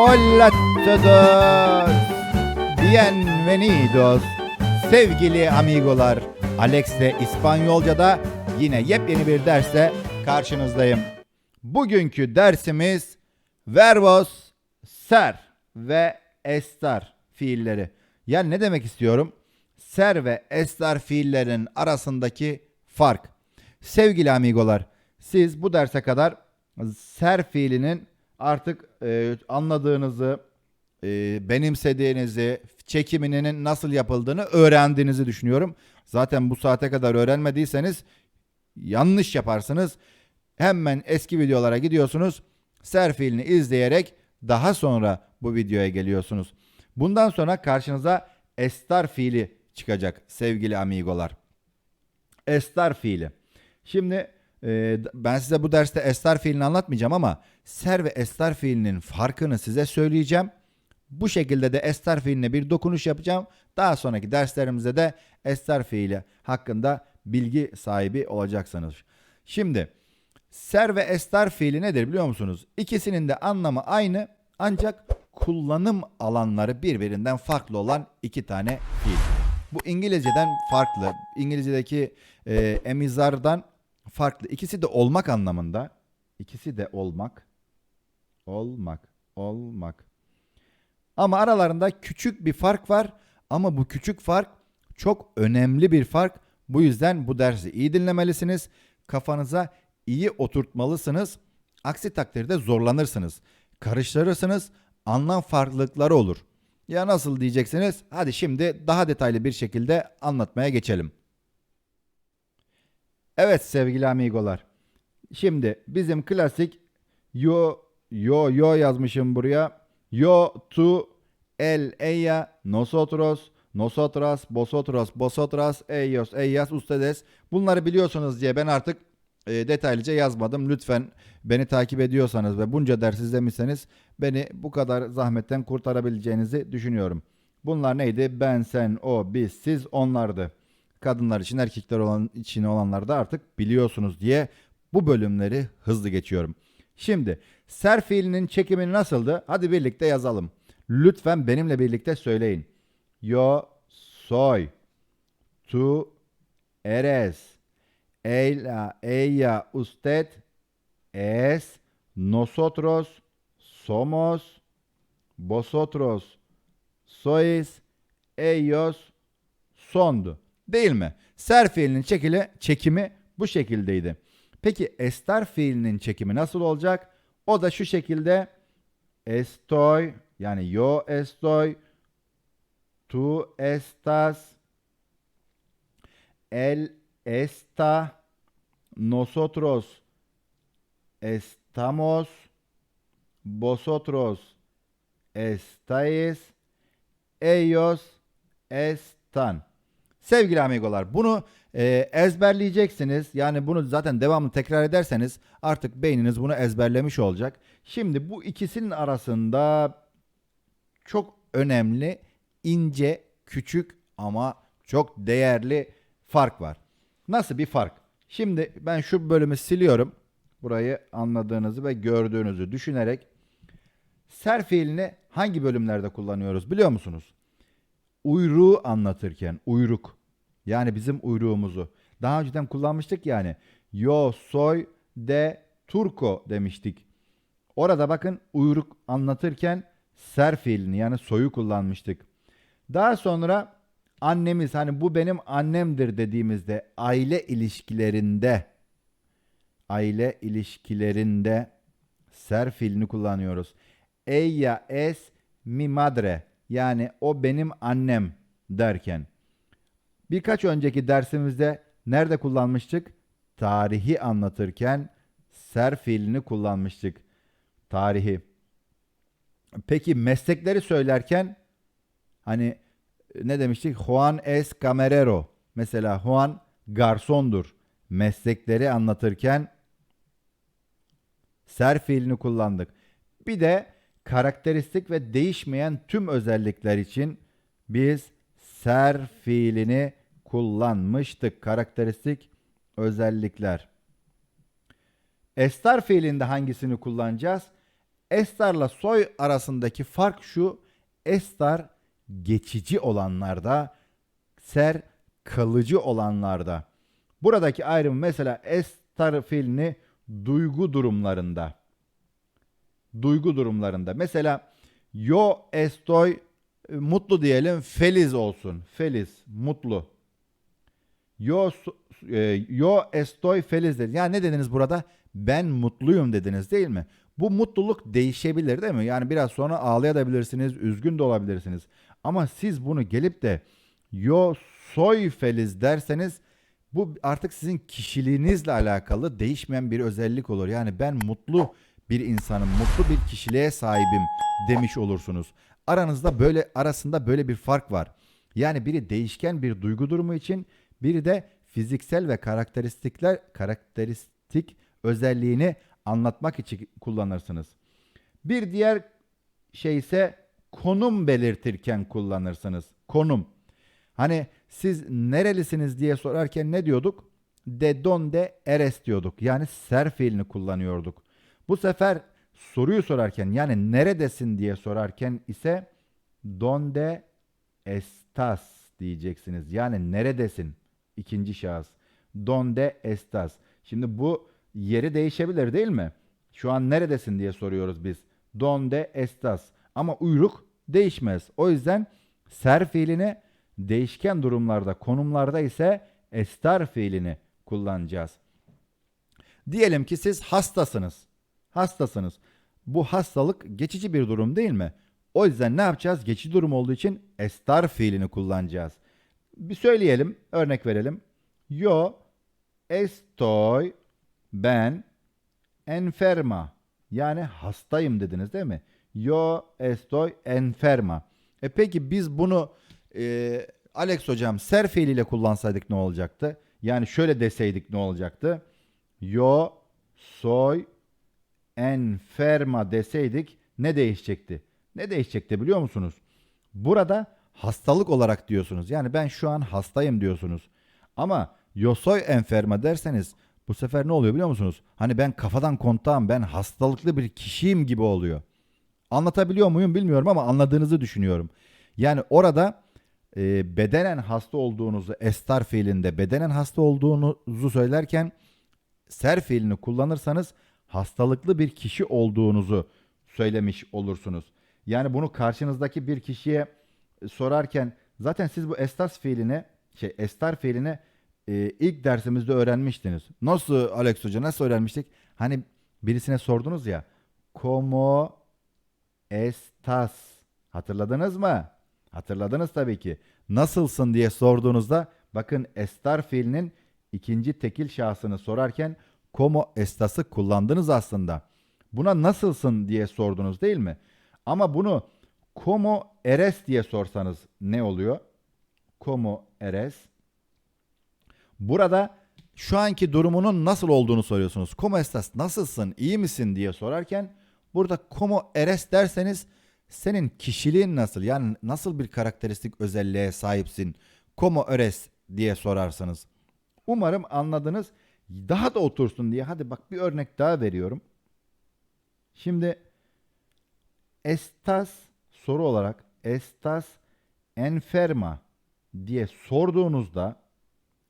Hola todos. Bienvenidos. Sevgili amigolar. Alex de İspanyolca'da yine yepyeni bir dersle karşınızdayım. Bugünkü dersimiz verbos ser ve estar fiilleri. Yani ne demek istiyorum? Ser ve estar fiillerin arasındaki fark. Sevgili amigolar, siz bu derse kadar ser fiilinin artık e, anladığınızı, e, benimsediğinizi, çekiminin nasıl yapıldığını öğrendiğinizi düşünüyorum. Zaten bu saate kadar öğrenmediyseniz yanlış yaparsınız. Hemen eski videolara gidiyorsunuz. Ser fiilini izleyerek daha sonra bu videoya geliyorsunuz. Bundan sonra karşınıza estar fiili çıkacak sevgili amigolar. Estar fiili. Şimdi e, ben size bu derste estar fiilini anlatmayacağım ama ser ve estar fiilinin farkını size söyleyeceğim. Bu şekilde de estar fiiline bir dokunuş yapacağım. Daha sonraki derslerimizde de estar fiili hakkında bilgi sahibi olacaksınız. Şimdi ser ve estar fiili nedir biliyor musunuz? İkisinin de anlamı aynı ancak kullanım alanları birbirinden farklı olan iki tane fiil. Bu İngilizceden farklı. İngilizce'deki e, emizardan farklı. İkisi de olmak anlamında. İkisi de olmak. Olmak. Olmak. Ama aralarında küçük bir fark var. Ama bu küçük fark çok önemli bir fark. Bu yüzden bu dersi iyi dinlemelisiniz. Kafanıza iyi oturtmalısınız. Aksi takdirde zorlanırsınız. Karıştırırsınız. Anlam farklılıkları olur. Ya nasıl diyeceksiniz? Hadi şimdi daha detaylı bir şekilde anlatmaya geçelim. Evet sevgili amigolar. Şimdi bizim klasik yo yo yo yazmışım buraya. Yo tu el ella nosotros nosotras vosotros vosotras ellos ellas ustedes bunları biliyorsunuz diye ben artık e, detaylıca yazmadım. Lütfen beni takip ediyorsanız ve bunca ders izlemişseniz beni bu kadar zahmetten kurtarabileceğinizi düşünüyorum. Bunlar neydi? Ben, sen, o, biz, siz, onlardı. Kadınlar için, erkekler olan için olanlar da artık biliyorsunuz diye bu bölümleri hızlı geçiyorum. Şimdi ser fiilinin çekimi nasıldı? Hadi birlikte yazalım. Lütfen benimle birlikte söyleyin. Yo soy. Tu eres. Ella, ella, usted es. Nosotros somos. Vosotros sois. Ellos sondu. Değil mi? Ser fiilinin çekili, çekimi bu şekildeydi. Peki estar fiilinin çekimi nasıl olacak? O da şu şekilde. Estoy yani yo estoy. Tu estás. Él está nosotros estamos. Vosotros estáis. Ellos están Sevgili amigolar bunu e, ezberleyeceksiniz. Yani bunu zaten devamlı tekrar ederseniz artık beyniniz bunu ezberlemiş olacak. Şimdi bu ikisinin arasında çok önemli, ince, küçük ama çok değerli fark var. Nasıl bir fark? Şimdi ben şu bölümü siliyorum. Burayı anladığınızı ve gördüğünüzü düşünerek ser fiilini hangi bölümlerde kullanıyoruz biliyor musunuz? Uyruğu anlatırken uyruk. Yani bizim uyruğumuzu. Daha önceden kullanmıştık yani. Yo soy de turco demiştik. Orada bakın uyruk anlatırken ser fiilini yani soyu kullanmıştık. Daha sonra annemiz hani bu benim annemdir dediğimizde aile ilişkilerinde aile ilişkilerinde ser fiilini kullanıyoruz. Ella es mi madre yani o benim annem derken. Birkaç önceki dersimizde nerede kullanmıştık? Tarihi anlatırken ser fiilini kullanmıştık. Tarihi. Peki meslekleri söylerken hani ne demiştik? Juan es camarero. Mesela Juan garsondur. Meslekleri anlatırken ser fiilini kullandık. Bir de karakteristik ve değişmeyen tüm özellikler için biz ser fiilini kullanmıştık. Karakteristik özellikler. Estar fiilinde hangisini kullanacağız? Estar'la soy arasındaki fark şu. Estar geçici olanlarda, ser kalıcı olanlarda. Buradaki ayrım mesela estar fiilini duygu durumlarında. Duygu durumlarında. Mesela yo estoy mutlu diyelim feliz olsun. Feliz, mutlu. Yo e, yo estoy feliz dedi. Yani ne dediniz burada? Ben mutluyum dediniz değil mi? Bu mutluluk değişebilir değil mi? Yani biraz sonra ağlayabilirsiniz, üzgün de olabilirsiniz. Ama siz bunu gelip de yo soy feliz derseniz bu artık sizin kişiliğinizle alakalı değişmeyen bir özellik olur. Yani ben mutlu bir insanım, mutlu bir kişiliğe sahibim demiş olursunuz. Aranızda böyle arasında böyle bir fark var. Yani biri değişken bir duygu durumu için, biri de fiziksel ve karakteristikler karakteristik özelliğini anlatmak için kullanırsınız. Bir diğer şey ise konum belirtirken kullanırsınız. Konum. Hani siz nerelisiniz diye sorarken ne diyorduk? De donde eres diyorduk. Yani ser fiilini kullanıyorduk. Bu sefer soruyu sorarken yani neredesin diye sorarken ise donde estás diyeceksiniz. Yani neredesin? İkinci şahıs. Donde estás. Şimdi bu yeri değişebilir değil mi? Şu an neredesin diye soruyoruz biz. Donde estás. Ama uyruk değişmez. O yüzden ser fiilini değişken durumlarda, konumlarda ise estar fiilini kullanacağız. Diyelim ki siz hastasınız. Hastasınız. Bu hastalık geçici bir durum değil mi? O yüzden ne yapacağız? Geçici durum olduğu için estar fiilini kullanacağız. Bir söyleyelim, örnek verelim. Yo estoy ben enferma. Yani hastayım dediniz değil mi? Yo estoy enferma. E peki biz bunu e, Alex hocam ser fiiliyle kullansaydık ne olacaktı? Yani şöyle deseydik ne olacaktı? Yo soy enferma deseydik ne değişecekti? Ne değişecekti biliyor musunuz? Burada hastalık olarak diyorsunuz. Yani ben şu an hastayım diyorsunuz. Ama yo soy enferma derseniz bu sefer ne oluyor biliyor musunuz? Hani ben kafadan kontağım, ben hastalıklı bir kişiyim gibi oluyor. Anlatabiliyor muyum bilmiyorum ama anladığınızı düşünüyorum. Yani orada e, bedenen hasta olduğunuzu estar fiilinde bedenen hasta olduğunuzu söylerken ser fiilini kullanırsanız hastalıklı bir kişi olduğunuzu söylemiş olursunuz. Yani bunu karşınızdaki bir kişiye sorarken zaten siz bu estas fiilini şey estar fiilini e, ilk dersimizde öğrenmiştiniz. Nasıl Alex Hoca nasıl öğrenmiştik? Hani birisine sordunuz ya. Como estas? Hatırladınız mı? Hatırladınız tabii ki. Nasılsın diye sorduğunuzda bakın estar fiilinin ikinci tekil şahsını sorarken como estas'ı kullandınız aslında. Buna nasılsın diye sordunuz değil mi? Ama bunu como eres diye sorsanız ne oluyor? Como eres? Burada şu anki durumunun nasıl olduğunu soruyorsunuz. Como estás? Nasılsın? İyi misin diye sorarken burada como eres derseniz senin kişiliğin nasıl? Yani nasıl bir karakteristik özelliğe sahipsin? Como eres diye sorarsanız. Umarım anladınız. Daha da otursun diye hadi bak bir örnek daha veriyorum. Şimdi estas soru olarak estas enferma diye sorduğunuzda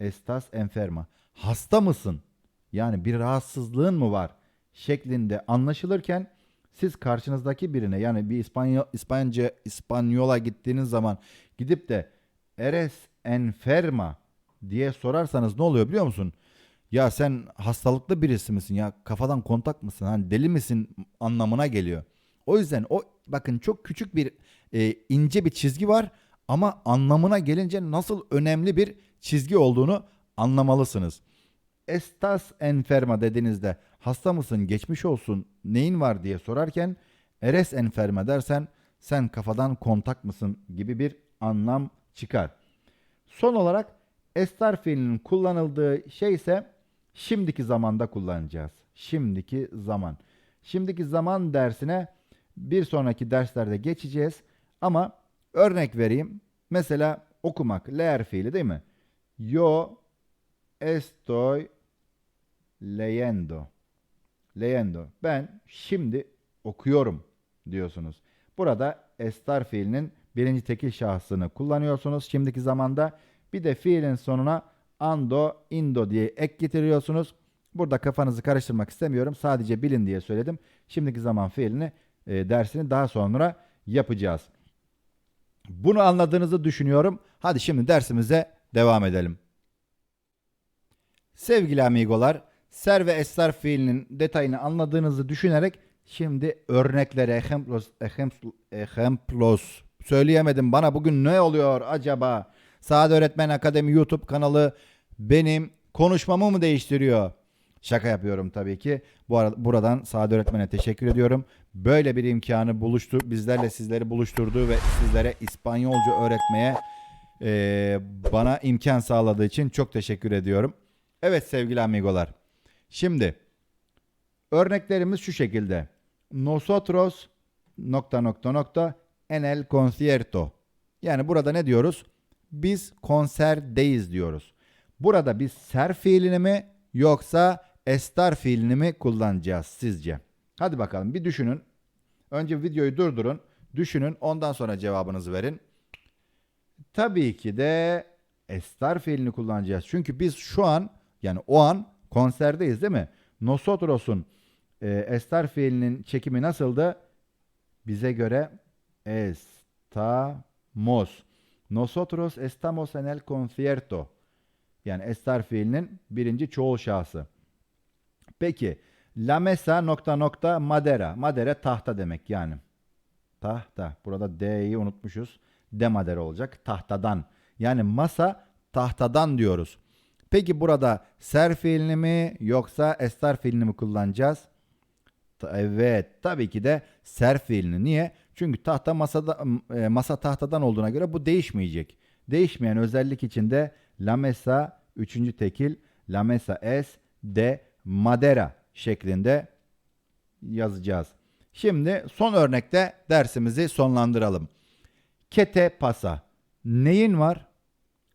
estas enferma hasta mısın? Yani bir rahatsızlığın mı var? şeklinde anlaşılırken siz karşınızdaki birine yani bir İspanya, İspanyolca İspanyola gittiğiniz zaman gidip de eres enferma diye sorarsanız ne oluyor biliyor musun? Ya sen hastalıklı birisi misin ya kafadan kontak mısın hani deli misin anlamına geliyor. O yüzden o bakın çok küçük bir e, ince bir çizgi var ama anlamına gelince nasıl önemli bir çizgi olduğunu anlamalısınız. Estas enferma dediğinizde hasta mısın geçmiş olsun neyin var diye sorarken eres enferma dersen sen kafadan kontak mısın gibi bir anlam çıkar. Son olarak estar fiilinin kullanıldığı şey ise şimdiki zamanda kullanacağız. Şimdiki zaman. Şimdiki zaman dersine bir sonraki derslerde geçeceğiz. Ama örnek vereyim. Mesela okumak, leer fiili değil mi? Yo estoy leyendo. Leyendo. Ben şimdi okuyorum diyorsunuz. Burada estar fiilinin birinci tekil şahsını kullanıyorsunuz şimdiki zamanda. Bir de fiilin sonuna ando, indo diye ek getiriyorsunuz. Burada kafanızı karıştırmak istemiyorum. Sadece bilin diye söyledim. Şimdiki zaman fiilini e, dersini daha sonra yapacağız. Bunu anladığınızı düşünüyorum. Hadi şimdi dersimize devam edelim. Sevgili amigolar, ser ve estar fiilinin detayını anladığınızı düşünerek şimdi örneklere, ejemplos, ejemplos, ejemplos söyleyemedim. Bana bugün ne oluyor acaba? Saat Öğretmen Akademi YouTube kanalı benim konuşmamı mı değiştiriyor? Şaka yapıyorum tabii ki. Bu arada buradan Saat Öğretmen'e teşekkür ediyorum. Böyle bir imkanı buluştu, bizlerle sizleri buluşturduğu ve sizlere İspanyolca öğretmeye eee, bana imkan sağladığı için çok teşekkür ediyorum. Evet sevgili amigolar. Şimdi örneklerimiz şu şekilde. Nosotros nokta nokta nokta en el concierto. Yani burada ne diyoruz? Biz konserdeyiz diyoruz. Burada biz ser fiilini mi yoksa estar fiilini mi kullanacağız sizce? Hadi bakalım bir düşünün. Önce videoyu durdurun. Düşünün ondan sonra cevabınızı verin. Tabii ki de estar fiilini kullanacağız. Çünkü biz şu an yani o an konserdeyiz değil mi? Nosotros'un e, estar fiilinin çekimi nasıldı? Bize göre estamos. Nosotros estamos en el concierto. Yani estar fiilinin birinci çoğul şahsı. Peki la mesa nokta nokta madera. Madera tahta demek yani. Tahta. Burada D'yi unutmuşuz. De madera olacak. Tahtadan. Yani masa tahtadan diyoruz. Peki burada ser fiilini mi yoksa estar fiilini mi kullanacağız? Evet tabii ki de ser fiilini. Niye? Çünkü tahta masada e, masa tahtadan olduğuna göre bu değişmeyecek. Değişmeyen özellik içinde la mesa üçüncü tekil la mesa es de madera şeklinde yazacağız. Şimdi son örnekte dersimizi sonlandıralım. Kete pasa. Neyin var?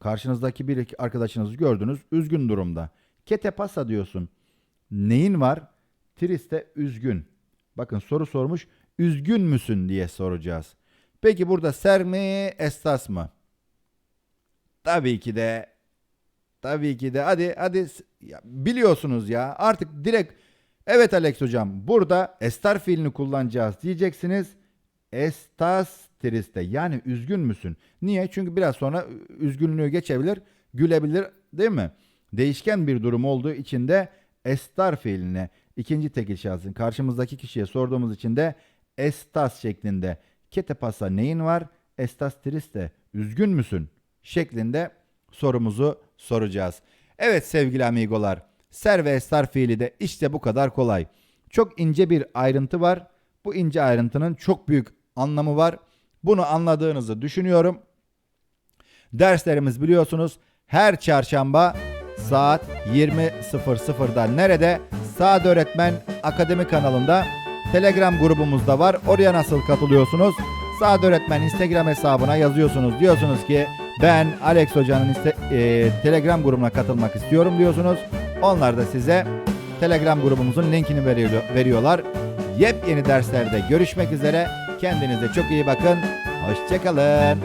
Karşınızdaki bir arkadaşınızı gördünüz. Üzgün durumda. Kete pasa diyorsun. Neyin var? Triste üzgün. Bakın soru sormuş. Üzgün müsün diye soracağız. Peki burada ser mi, estas mı? Tabii ki de Tabii ki de hadi hadi ya biliyorsunuz ya artık direkt evet Alex hocam burada estar fiilini kullanacağız diyeceksiniz. Estas triste yani üzgün müsün? Niye? Çünkü biraz sonra üzgünlüğü geçebilir, gülebilir değil mi? Değişken bir durum olduğu için de estar fiiline ikinci tekil şahsın karşımızdaki kişiye sorduğumuz için de estas şeklinde kete pasa neyin var? Estas triste üzgün müsün? şeklinde sorumuzu soracağız. Evet sevgili amigolar, ser ve estar fiili de işte bu kadar kolay. Çok ince bir ayrıntı var. Bu ince ayrıntının çok büyük anlamı var. Bunu anladığınızı düşünüyorum. Derslerimiz biliyorsunuz her çarşamba saat 20.00'da nerede? Saat Öğretmen Akademi kanalında Telegram grubumuzda var. Oraya nasıl katılıyorsunuz? Saat Öğretmen Instagram hesabına yazıyorsunuz. Diyorsunuz ki ben Alex Hoca'nın e, Telegram grubuna katılmak istiyorum diyorsunuz. Onlar da size Telegram grubumuzun linkini veriyor, veriyorlar. Yepyeni derslerde görüşmek üzere. Kendinize çok iyi bakın. Hoşçakalın.